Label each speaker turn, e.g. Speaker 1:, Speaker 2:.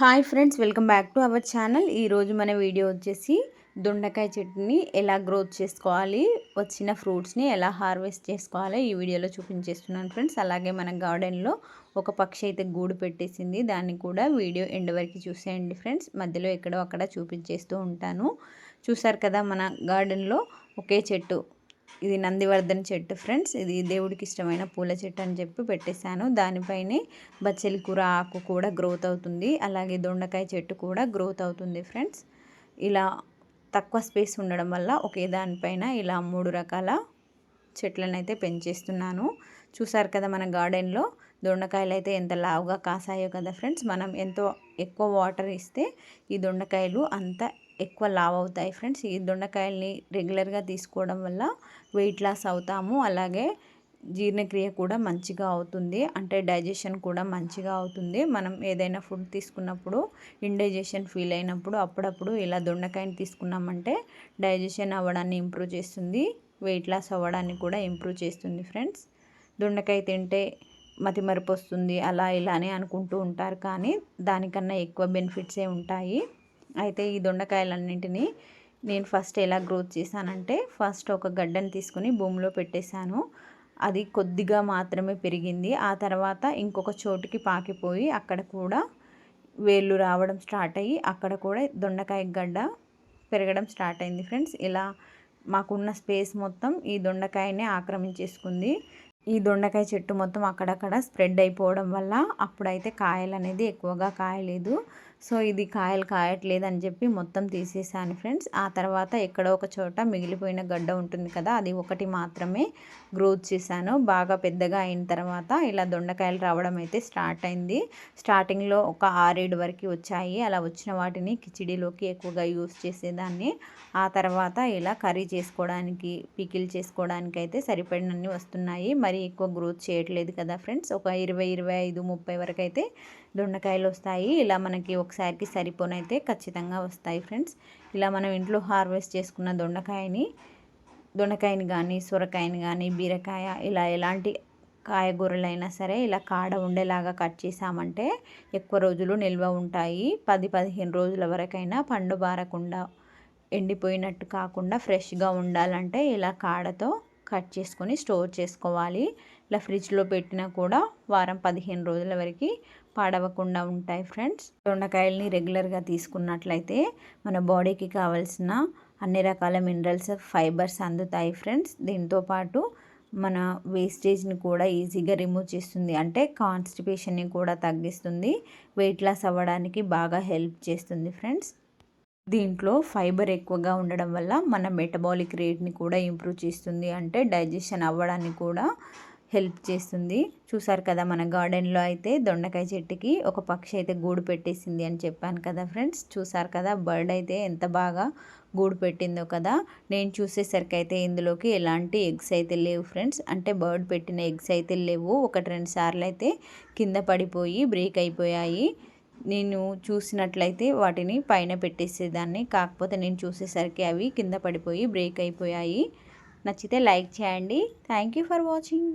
Speaker 1: Hi friends welcome back to our channel. ఈరోజు మన video వచ్చేసి దొండకాయ చెట్టుని ఎలా గ్రోత్ చేసుకోవాలి వచ్చిన ఫ్రూట్స్ని ఎలా హార్వెస్ట్ చేసుకోవాలి ఈ వీడియోలో చూపించేస్తున్నాను ఫ్రెండ్స్. అలాగే మన గార్డెన్లో ఒక పక్షి అయితే గూడు పెట్టేసింది దాన్ని కూడా వీడియో ఎండ్ వరకు చూసేయండి ఫ్రెండ్స్. మధ్యలో ఎక్కడో అక్కడ చూపించేస్తూ ఉంటాను. చూసారు కదా మన గార్డెన్లో ఒకే చెట్టు ఇది నందివర్ధన్ చెట్టు ఫ్రెండ్స్. ఇది దేవుడికి ఇష్టమైన పూల చెట్టు అని చెప్పి పెట్టేశాను. దానిపైనే బచ్చలి కూర ఆకు కూడా గ్రోత్ అవుతుంది. అలాగే దొండకాయ చెట్టు కూడా గ్రోత్ అవుతుంది ఫ్రెండ్స్. ఇలా తక్కువ స్పేస్ ఉండడం వల్ల ఒకే దానిపైన ఇలా మూడు రకాల చెట్లను అయితే పెంచేస్తున్నాను. చూసారు కదా మన గార్డెన్లో దొండకాయలు అయితే ఎంత లావుగా కాసాయో కదా ఫ్రెండ్స్. మనం ఎంతో ఎక్కువ వాటర్ ఇస్తే ఈ దొండకాయలు అంత ఎక్కువ లావ్ అవుతాయి ఫ్రెండ్స్. ఈ దొండకాయల్ని రెగ్యులర్గా తీసుకోవడం వల్ల వెయిట్ లాస్ అవుతాము. అలాగే జీర్ణక్రియ కూడా మంచిగా అవుతుంది. అంటే డైజెషన్ కూడా మంచిగా అవుతుంది. మనం ఏదైనా ఫుడ్ తీసుకున్నప్పుడు ఇండైజెషన్ ఫీల్ అయినప్పుడు అప్పుడప్పుడు ఇలా దొండకాయని తీసుకున్నామంటే డైజెషన్ అవ్వడాన్ని ఇంప్రూవ్ చేస్తుంది. వెయిట్ లాస్ అవ్వడాన్ని కూడా ఇంప్రూవ్ చేస్తుంది ఫ్రెండ్స్. దొండకాయ తింటే మతిమరుపు వస్తుంది. అలా ఇలా అని అనుకుంటూ ఉంటారు కానీ దానికన్నా ఎక్కువ బెనిఫిట్సే ఉంటాయి. అయితే ఈ దొండకాయలన్నింటినీ నేను ఫస్ట్ ఎలా గ్రోత్ చేశానంటే ఫస్ట్ ఒక గడ్డని తీసుకుని భూమిలో పెట్టేశాను. అది కొద్దిగా మాత్రమే పెరిగింది. ఆ తర్వాత ఇంకొక చోటుకి పాకిపోయి అక్కడ కూడా వేళ్ళు రావడం స్టార్ట్ అయ్యి అక్కడ కూడా దొండకాయ గడ్డ పెరగడం స్టార్ట్ అయింది ఫ్రెండ్స్. ఇలా మాకున్న స్పేస్ మొత్తం ఈ దొండకాయనే ఆక్రమించేసుకుంది. ఈ దొండకాయ చెట్టు మొత్తం అక్కడక్కడ స్ప్రెడ్ అయిపోవడం వల్ల అప్పుడైతే కాయలు అనేది ఎక్కువగా కాయలేదు. సో ఇది కాయలు కాయట్లేదు అని చెప్పి మొత్తం తీసేసాను ఫ్రెండ్స్. ఆ తర్వాత ఎక్కడో ఒక చోట మిగిలిపోయిన గడ్డ ఉంటుంది కదా అది ఒకటి మాత్రమే గ్రోత్ చేశాను. బాగా పెద్దగా అయిన తర్వాత ఇలా దొండకాయలు రావడం అయితే స్టార్ట్ అయింది. స్టార్టింగ్లో ఒక ఆరేడు వరకు వచ్చాయి. అలా వచ్చిన వాటిని కిచిడీలోకి ఎక్కువగా యూస్ చేసేదాన్ని. ఆ తర్వాత ఇలా కర్రీ చేసుకోవడానికి పికిల్ చేసుకోవడానికి అయితే సరిపడినన్ని వస్తున్నాయి. మరి ఎక్కువ గ్రోత్ చేయట్లేదు కదా ఫ్రెండ్స్. ఒక ఇరవై ఇరవై ఐదు ముప్పై వరకు అయితే దొండకాయలు వస్తాయి. ఇలా మనకి ఒకసారికి సరిపోనైతే ఖచ్చితంగా వస్తాయి ఫ్రెండ్స్. ఇలా మనం ఇంట్లో హార్వెస్ట్ చేసుకున్న దొండకాయని దొండకాయని కానీ సొరకాయని కానీ బీరకాయ ఇలా ఎలాంటి కాయగూరలైనా సరే ఇలా కాడ ఉండేలాగా కట్ చేసామంటే ఎక్కువ రోజులు నిల్వ ఉంటాయి. పది పదిహేను రోజుల వరకైనా పండు బారకుండా ఎండిపోయినట్టు కాకుండా ఫ్రెష్గా ఉండాలంటే ఇలా కాడతో కట్ చేసుకొని స్టోర్ చేసుకోవాలి. ఇలా ఫ్రిడ్జ్లో పెట్టినా కూడా వారం పదిహేను రోజుల వరకు పాడవకుండా ఉంటాయి ఫ్రెండ్స్. దొండకాయల్ని రెగ్యులర్గా తీసుకున్నట్లయితే మన బాడీకి కావాల్సిన అన్ని రకాల మినరల్స్ ఫైబర్స్ అందుతాయి ఫ్రెండ్స్. దీంతోపాటు మన వేస్టేజ్ని కూడా ఈజీగా రిమూవ్ చేస్తుంది. అంటే కాన్స్టిపేషన్ని కూడా తగ్గిస్తుంది. వెయిట్ లాస్ అవ్వడానికి బాగా హెల్ప్ చేస్తుంది ఫ్రెండ్స్. దీంట్లో ఫైబర్ ఎక్కువగా ఉండడం వల్ల మన మెటబాలిక్ రేట్ని కూడా ఇంప్రూవ్ చేస్తుంది. అంటే డైజెషన్ అవ్వడానికి కూడా హెల్ప్ చేస్తుంది. చూసారు కదా మన గార్డెన్లో అయితే దొండకాయ చెట్టుకి ఒక పక్షి అయితే గూడు పెట్టేసింది అని చెప్పాను కదా ఫ్రెండ్స్. చూసారు కదా బర్డ్ అయితే ఎంత బాగా గూడు పెట్టిందో కదా. నేను చూసేసరికి అయితే ఇందులోకి ఎలాంటి ఎగ్స్ అయితే లేవు ఫ్రెండ్స్. అంటే బర్డ్ పెట్టిన ఎగ్స్ అయితే లేవు. ఒకటి రెండు సార్లు అయితే కింద పడిపోయి బ్రేక్ అయిపోయాయి. నేను చూసినట్లయితే వాటిని పైన పెట్టేసేదాన్ని. కాకపోతే నేను చూసేసరికి అవి కింద పడిపోయి బ్రేక్ అయిపోయాయి. నచ్చితే లైక్ చేయండి. Thank you for watching.